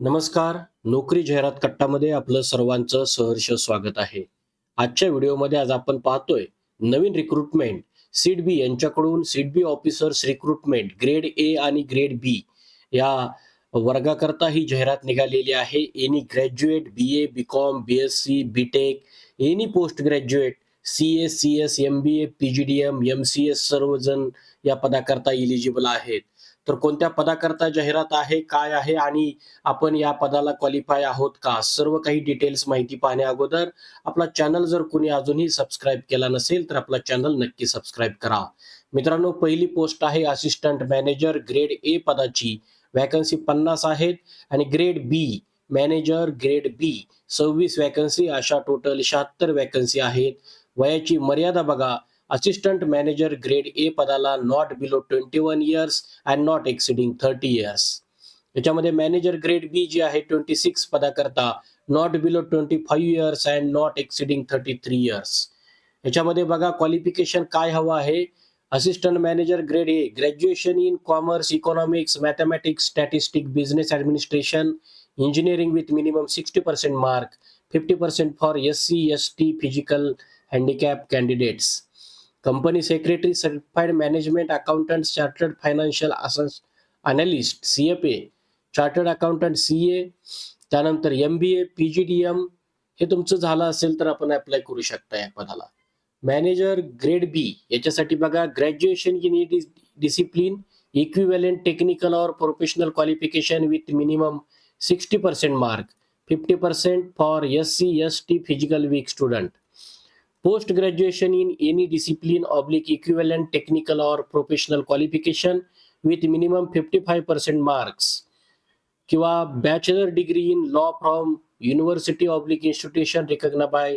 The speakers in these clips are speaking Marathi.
नमस्कार. नोकरी जाहिरात कट्टामध्ये आपलं सर्वांचं सहर्ष स्वागत आहे. आजच्या व्हिडिओमध्ये आज आपण पाहतोय नवीन रिक्रुटमेंट सीड बी यांच्याकडून SIDBI officers recruitment grade A आणि ग्रेड बी या वर्गाकरता ही जाहिरात निघालेली आहे. Any graduate B A B com B S C B tech any post graduate C S C S M B A P G D M M C S सर्वजण या पदाकरता इलिजिबल आहेत. तर कोणत्या पदाकरता जाहिरात आहे काय आहे आणि आपण या पदाला क्वालिफाय आहोत का? सर्व काही डिटेल्स माहिती पाहण्या अगोदर आपला चॅनल जर कोणी अजूनही सबस्क्राईब केला नसेल तर आपला चॅनल नक्की सबस्क्राईब करा. मित्रांनो पहिली पोस्ट आहे असिस्टंट मॅनेजर ग्रेड ए पदाची. वॅकन्सी पन्नास आहेत आणि grade B manager grade B सव्वीस वॅकन्सी अशा टोटल शहात्तर वॅकन्सी आहेत. वयाची मर्यादा बघा. Assistant manager grade A पदाला not below twenty one years and not exceeding thirty years याच्यामध्ये मॅनेजर ग्रेड बी जी आहे twenty six पदाकरता not below twenty five years and not exceeding thirty three years याच्यामध्ये बघा क्वालिफिकेशन काय हवं आहे? Assistant manager grade A graduation in commerce economics mathematics statistic business administration engineering with minimum sixty percent mark fifty percent for S C S T physical handicap candidates company secretary certified management accountant chartered financial असन्स analyst C F A chartered accountant C A त्यानंतर M B A P G D M हे तुमचं झालं असेल तर आपण अप्लाय करू शकता या पदाला. मॅनेजर ग्रेड बी याच्यासाठी बघा graduation in discipline equivalent technical और professional qualification with minimum sixty percent mark fifty percent for S C S T physical weak student post graduation in any discipline oblique oblique equivalent technical or professional qualification with minimum 55% marks. किंवा bachelor degree in law from university oblique institution recognize by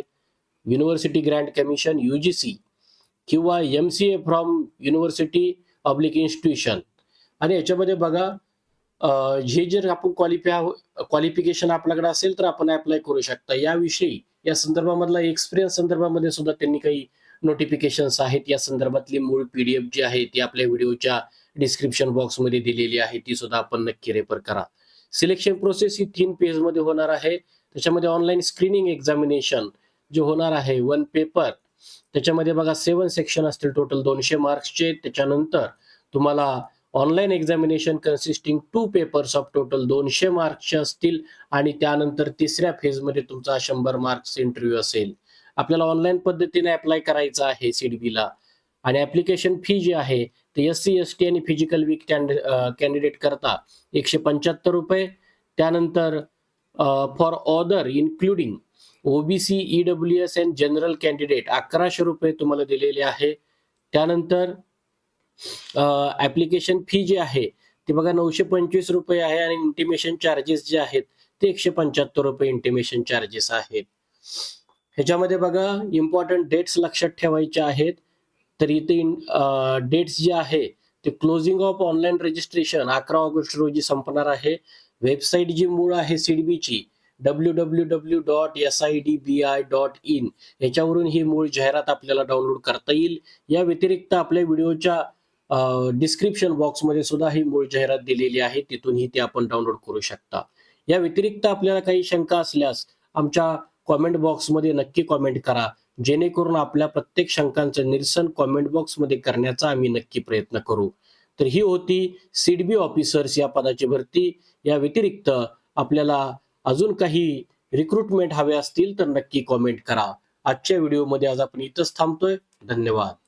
university grand commission U G C किंवा M C A from university oblique institution आणि याच्यामध्ये बघा जे हे जर आपण क्वालिफाय क्वालिफिकेशन आपल्याकडे असेल तर आपण अप्लाय करू शकता. याविषयी या संदर्भामधला एक्सपिरियन्स संदर्भामध्ये सुद्धा त्यांनी काही नोटिफिकेशन्स आहेत. या संदर्भातली मूळ पीडीएफ जी आहे ती आपल्या व्हिडिओच्या डिस्क्रिप्शन बॉक्समध्ये दिलेली आहे. ती सुद्धा आपण नक्की रेफर करा. सिलेक्शन प्रोसेस ही तीन पेजमध्ये होणार आहे. त्याच्यामध्ये ऑनलाईन स्क्रीनिंग एक्झामिनेशन जे होणार आहे वन पेपर त्याच्यामध्ये बघा सेवन सेक्शन असतील टोटल दोनशे मार्क्सचे त्याच्यानंतर तुम्हाला online examination consisting two papers of total दोनशे मार्क्सचे असतील आणि त्यानंतर तिसऱ्या फेजमध्ये तुमचा शंभर मार्क्स इंटरव्ह्यू असेल. आपल्याला ऑनलाईन पद्धतीने अप्लाय करायचं आहे सीडबीला आणि ऍप्लिकेशन फी जी आहे ते एस सी एस टी आणि फिजिकल वीक कॅन्डिडेट करता एकशे पंच्याहत्तर रुपये. त्यानंतर for other including OBC E W S and general candidate अकराशे रुपये तुम्हाला दिलेले आहे. त्यानंतर ऍप्लिकेशन फी जी आहे ती बघा नऊशे पंचवीस रुपये आहे आणि इंटिमेशन चार्जेस जे आहेत ते एकशे पंच्याहत्तर रुपये इंटिमेशन चार्जेस आहेत. ह्याच्यामध्ये बघा इम्पॉर्टंट डेट्स लक्षात ठेवायचे आहेत. तर इथे डेट्स जे आहे ते क्लोजिंग ऑफ ऑनलाईन रजिस्ट्रेशन अकरा ऑगस्ट रोजी संपणार आहे. वेबसाईट जी मूळ आहे सीडबीची W W W dot S I D B I dot in याच्यावरून ही मूळ जाहिरात आपल्याला डाउनलोड करता येईल. या व्यतिरिक्त आपल्या व्हिडिओच्या डिस्क्रिप्शन बॉक्समध्ये सुद्धा ही मूळ जाहिरात दिलेली आहे. तिथूनही ती आपण डाउनलोड करू शकता. या व्यतिरिक्त आपल्याला काही शंका असल्यास आमच्या कॉमेंट बॉक्समध्ये नक्की कॉमेंट करा. जेणेकरून आपल्या प्रत्येक शंकांचं निरसन कॉमेंट बॉक्समध्ये करण्याचा आम्ही नक्की प्रयत्न करू. तर ही होती सीडबी ऑफिसर्स या पदाची भरती. या व्यतिरिक्त आपल्याला अजून काही रिक्रुटमेंट हवे असतील तर नक्की कॉमेंट करा. आजच्या व्हिडिओमध्ये आज आपण इथंच थांबतोय. धन्यवाद.